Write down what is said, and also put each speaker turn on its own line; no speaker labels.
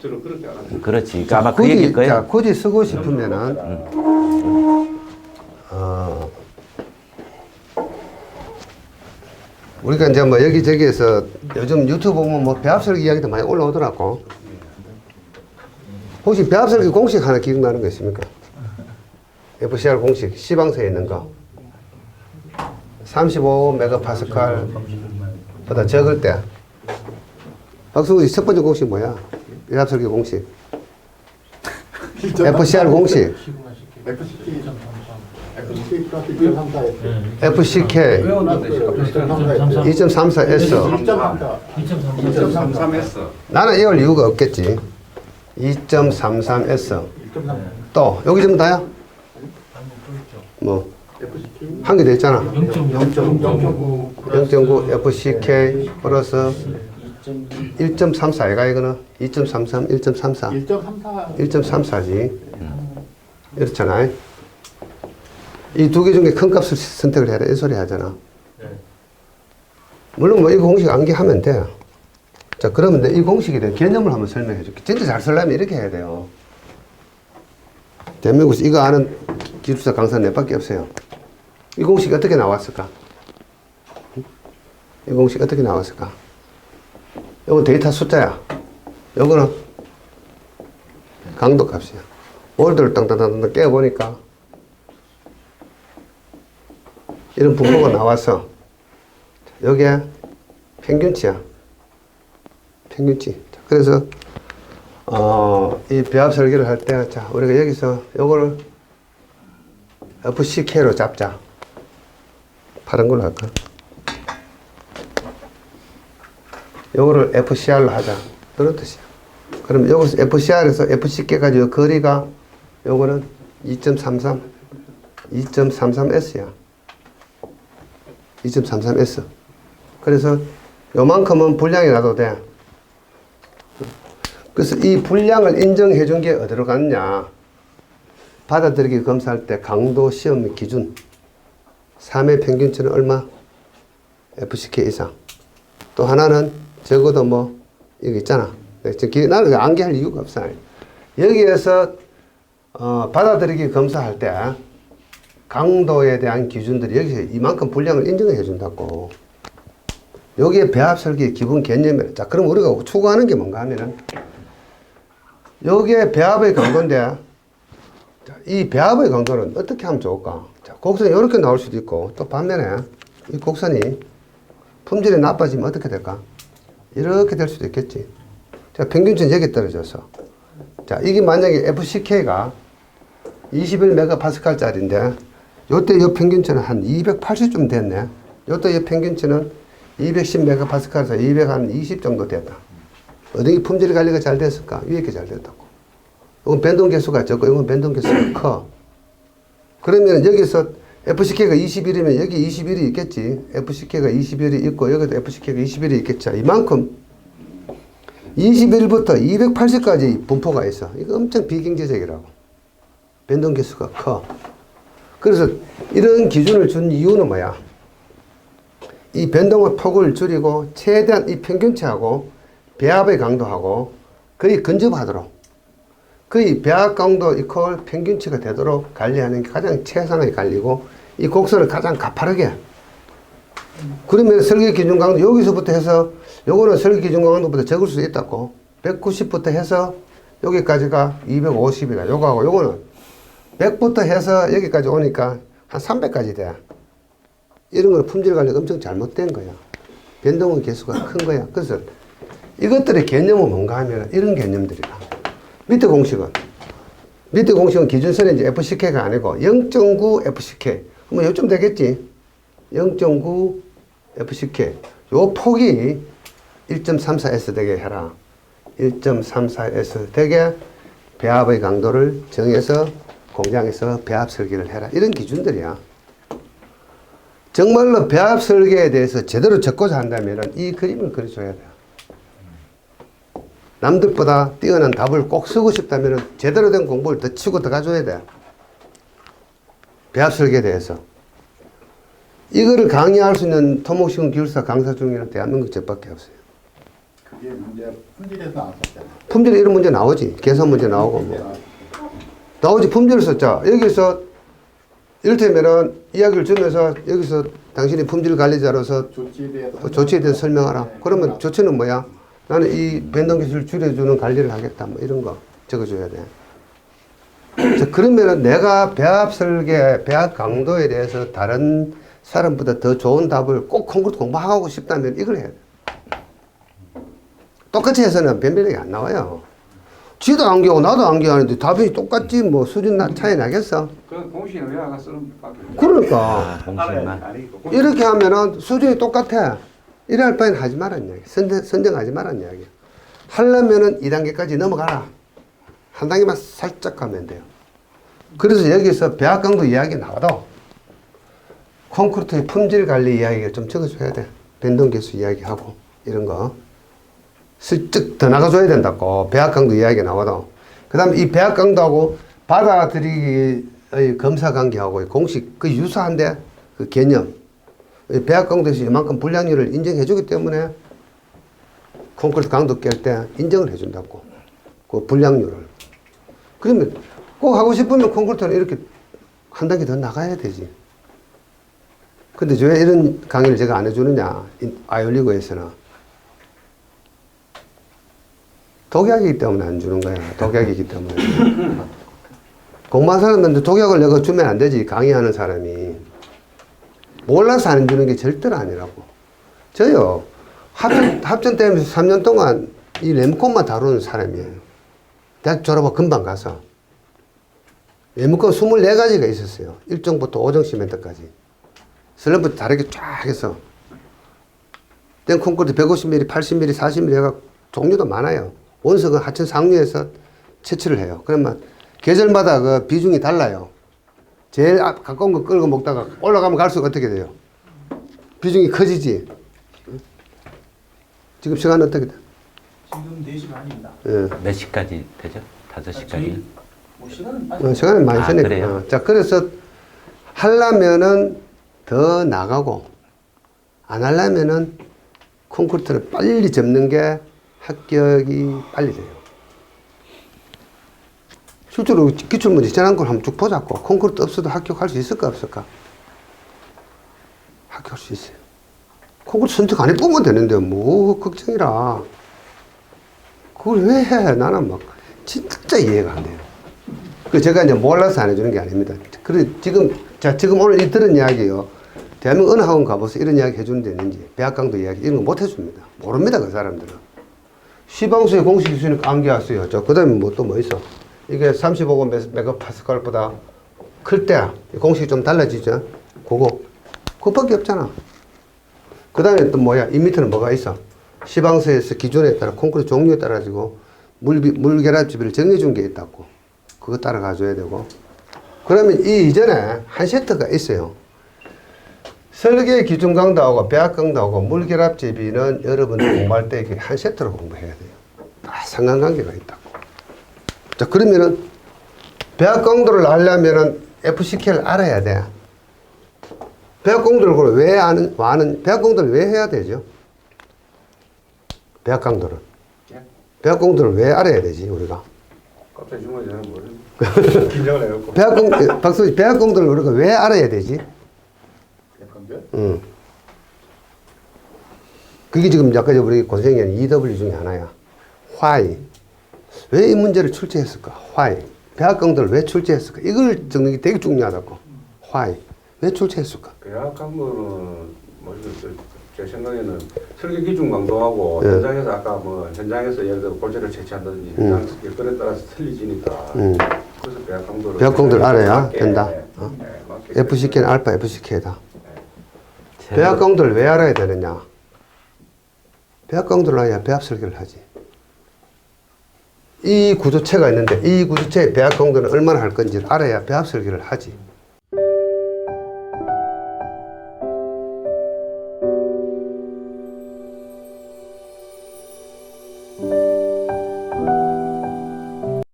저는 그렇게 안 합니다.
그렇지. 그러니까 아마 그 얘기일 거예요.
자, 굳이 쓰고 싶으면은 어, 우리가 이제 뭐 여기저기에서 요즘 유튜브 보면 뭐 배합설계 이야기도 많이 올라오더라고. 혹시 배합설계 공식 하나 기억나는 거 있습니까? FCR 공식 시방서에 있는 거. 35 메가파스칼보다 적을 때. 박수우 첫 번째 공식 뭐야? 배합설계 공식. FCR 공식.
플러스 1.34
FCK 2.34S.
2.33S.
나는 이걸 이유가 없겠지. 2.33S. 또 여기 좀 다야? 뭐 한 개 더 있잖아.
0.9
0.9 FCK 플러스 1.34 얘가 이거는 2.33, 1.34,
1.34
1.34지. 이렇잖아. 이두 개 중에 큰 값을 선택을 해라. 이 소리 하잖아. 물론 뭐 이거 공식 암기하면 돼. 자, 그러면 내이 공식에 대한 개념을 한번 설명해 줄게. 진짜 잘 쓰려면 이렇게 해야 돼요. 대한민국에서 이거 아는 기술사 강사 몇 밖에 없어요. 이 공식이 어떻게 나왔을까? 이 공식 어떻게 나왔을까? 이거 데이터 숫자야. 이거는 강도 값이야. 월드를 땅땅땅땅 깨보니까 이런 분포가 나와서 여기에 평균치야. 평균치. 자, 그래서 어, 이 배합 설계를 할 때, 자, 우리가 여기서 요거를 FCK로 잡자. 파란 걸로 할까? 요거를 FCR로 하자. 그런 뜻이야. 그럼 여기서 FCR에서 FCK까지 요 거리가 요거는 2.33, 2.33S야. 2.33S. 그래서 요만큼은 분량이 나도 돼. 그래서 이 분량을 인정해 준 게 어디로 갔냐. 받아들이기 검사할 때 강도 시험 기준. 3의 평균치는 얼마? FCK 이상. 또 하나는 적어도 뭐, 여기 있잖아. 나는 암기할 이유가 없어. 여기에서, 어, 받아들이기 검사할 때 강도에 대한 기준들이 여기서 이만큼 분량을 인정해 준다고. 여기에 배합 설계 기본 개념이 자, 그럼 우리가 추구하는 게 뭔가 하면은 여기에 배합의 강도인데 자, 이 배합의 강도는 어떻게 하면 좋을까? 자, 곡선이 이렇게 나올 수도 있고 또 반면에 이 곡선이 품질이 나빠지면 어떻게 될까? 이렇게 될 수도 있겠지. 자, 평균치는 여기 떨어져서 자, 이게 만약에 FCK가 21메가파스칼짜리인데 요때 요 평균치는 한 280쯤 됐네. 요때 요 평균치는 210메가파스칼에서 220 정도 됐다. 어디 품질 관리가 잘 됐을까? 위에 게 잘 됐다고. 이건 변동 개수가 적고 이건 변동 개수가 커. 그러면 여기서 FCK가 21이면 여기 21이 있겠지. FCK가 21이 있고 여기도 FCK가 21이 있겠지. 이만큼 21부터 280까지 분포가 있어. 이거 엄청 비경제적이라고. 변동 개수가 커. 그래서 이런 기준을 준 이유는 뭐야? 이 변동의 폭을 줄이고 최대한 이 평균치하고 배합의 강도하고 거의 근접하도록 거의 배합 강도 이퀄 평균치가 되도록 관리하는 게 가장 최상의 관리고 이 곡선을 가장 가파르게. 그러면 설계 기준 강도 여기서부터 해서 요거는 설계 기준 강도보다 적을 수 있다고. 190부터 해서 여기까지가 250이다. 요거하고 요거는 100부터 해서 여기까지 오니까 한 300까지 돼 이런 건 품질 관리가 엄청 잘못된 거야 변동의 개수가 큰 거야 그래서 이것들의 개념은 뭔가 하면 이런 개념들이다 밑에 공식은. 밑에 공식은 기준선이 이제 FCK가 아니고 0.9 FCK 그러면 요쯤 되겠지. 0.9 FCK 요 폭이 1.34S 되게 해라. 1.34S 되게 배합의 강도를 정해서 공장에서 배합 설계를 해라. 이런 기준들이야. 정말로 배합 설계에 대해서 제대로 적고자 한다면 이 그림을 그려줘야 돼 남들보다 뛰어난 답을 꼭 쓰고 싶다면 제대로 된 공부를 더 치고 들어가줘야 돼. 배합 설계에 대해서. 이거를 강의할 수 있는 토목시공 기술사 강사 중에는 대한민국 저밖에 없어요.
그게 문제 품질에서 나왔었잖아요.
품질에 이런 문제 나오지. 계산 문제 나오고 뭐. 나오지 품질을 썼자. 여기서 이를테면은 이야기를 주면서 여기서 당신이 품질 관리자로서
조치에 대해서
그 조치에 대해서 설명하라.
네.
그러면 조치는 뭐야? 나는 이 변동 기술을 줄여주는 관리를 하겠다. 뭐 이런 거 적어줘야 돼. 자, 그러면은 내가 배합 설계, 배합 강도에 대해서 다른 사람보다 더 좋은 답을 꼭 콩쿠르트 공부하고 싶다면 이걸 해야 돼. 똑같이 해서는 변별력이 안 나와요. 지도 안겨고 나도 안겨하는데 답이 똑같지 뭐 수준 나- 차이 나겠어?
그왜 아까 쓰는 밖에
그러니까.
아.
아니 그
이렇게 하면은 수준이 똑같아. 이래 할 바에는 하지 말란 이야기. 선정, 선정하지 말란 이야기. 하려면은 2단계까지 넘어가라. 한 단계만 살짝 가면 돼요. 그래서 여기서 배합강도 이야기 나와도 콘크리트의 품질 관리 이야기를 좀 적어줘야 돼. 변동계수 이야기하고 이런 거. 슬쩍 더 나가줘야 된다고. 배합강도 이야기 나와도. 그 다음에 이 배합강도하고 받아들이기의 검사 관계하고 공식 그 유사한데 그 개념. 이 배합강도에서 이만큼 불량률을 인정해주기 때문에 콘크리트 강도 깰 때 인정을 해준다고. 그 불량률을. 그러면 꼭 하고 싶으면 콘크리트는 이렇게 한 단계 더 나가야 되지. 근데 왜 이런 강의를 제가 안 해주느냐, 인- 아이올리고에서는. 독약이기 때문에 안 주는 거야. 독약이기 때문에. 공부한 사람들한테 독약을 내가 주면 안 되지. 강의하는 사람이. 몰라서 안 주는 게 절대로 아니라고. 저요, 합전, 합전 때문에 3년 동안 이 램콘만 다루는 사람이에요. 대학 졸업하고 금방 가서. 램콘 24가지가 있었어요. 1종부터 5종 시멘트까지. 슬럼프 다르게 쫙 해서. 땡 콘크리트 150mm, 80mm, 40mm 해가 종류도 많아요. 원석은 하천 상류에서 채취를 해요. 그러면 계절마다 그 비중이 달라요. 제일 앞 가까운 거 끌고 먹다가 올라가면 갈수록 어떻게 돼요? 비중이 커지지. 지금 시간 어떻게 돼?
지금 4시 반입니다.
예.
몇 시까지 되죠? 다섯 시까지.
뭐 시간은
어, 시간이 많이
아,
쓰니까.
그래요?
어, 자, 그래서 하려면은 더 나가고 안 하려면은 콘크리트를 빨리 접는 게 합격이 빨리 돼요. 실제로 기출문제 지난 걸 한번 쭉 보자고. 콘크리트 없어도 합격할 수 있을까 없을까? 합격할 수 있어요. 콘크리트 선택 안 해보면 되는데 뭐 걱정이라. 그걸 왜 해? 나는 막 진짜 이해가 안 돼요. 그 제가 이제 몰라서 안 해주는 게 아닙니다. 그래 지금 자 지금 오늘 이 들은 이야기요. 대한민국 어느 학원 가보세요. 이런 이야기 해주는 데 있는지 배합강도 이야기 이런 거 못 해줍니다. 모릅니다 그 사람들은. 시방수의 공식 기준이 암기하세요. 저 그다음에 뭐 또 뭐 있어? 이게 35고 메- 메가파스칼보다 클때 공식이 좀 달라지죠. 그거 그것밖에 없잖아. 그 다음에 또 뭐야? 이 밑에는 뭐가 있어? 시방서에서 기준에 따라 콘크리트 종류에 따라 가지고 물 물 결합지비를 정해 준 게 있다고. 그거 따라 가 줘야 되고. 그러면 이 이전에 한 세트가 있어요. 설계 기준 강도하고 배합 강도하고 물 결합 제비는 여러분들 공부할 때 한 세트로 공부해야 돼요. 다 상관관계가 있다고. 자, 그러면은 배합 강도를 알려면은 FCK를 알아야 돼. 배합 강도를 왜 아는, 아는, 배합 강도를 왜 해야 되죠? 강도를.
예?
강도를 왜 알아야 되지, 우리가?
갑자기 주문이 저는 모르는 긴장을 해갖고
배합 강, 박수, 배합 강도를 우리가 왜 알아야 되지?
백관별?
응. 그게 지금 저 우리 고생한 EW 중에 하나야. Why? 왜 이 문제를 출제했을까? Why? 강도를 왜 출제했을까? 이걸 정리가 게 되게 중요하다고. Why? 왜 출제했을까?
거는 뭐 제 생각에는 설계 기준 강도하고
예.
현장에서 아까 뭐 현장에서 예를 들어 골재를 채취한다든지
음.
현장 여건에 따라서 틀리지니까
음.
그래서 배합 강도를
배합 강도를 알아야
맞게,
된다. 어?
네, 맞게
FCK는 알파 FCK다.
제-
배합 강도를 왜 알아야 되느냐? 배합 강도를 알아야 배합 설계를 하지. 이 구조체가 있는데 이 구조체의 배합 강도는 얼마나 할 건지를 알아야 배합 설계를 하지.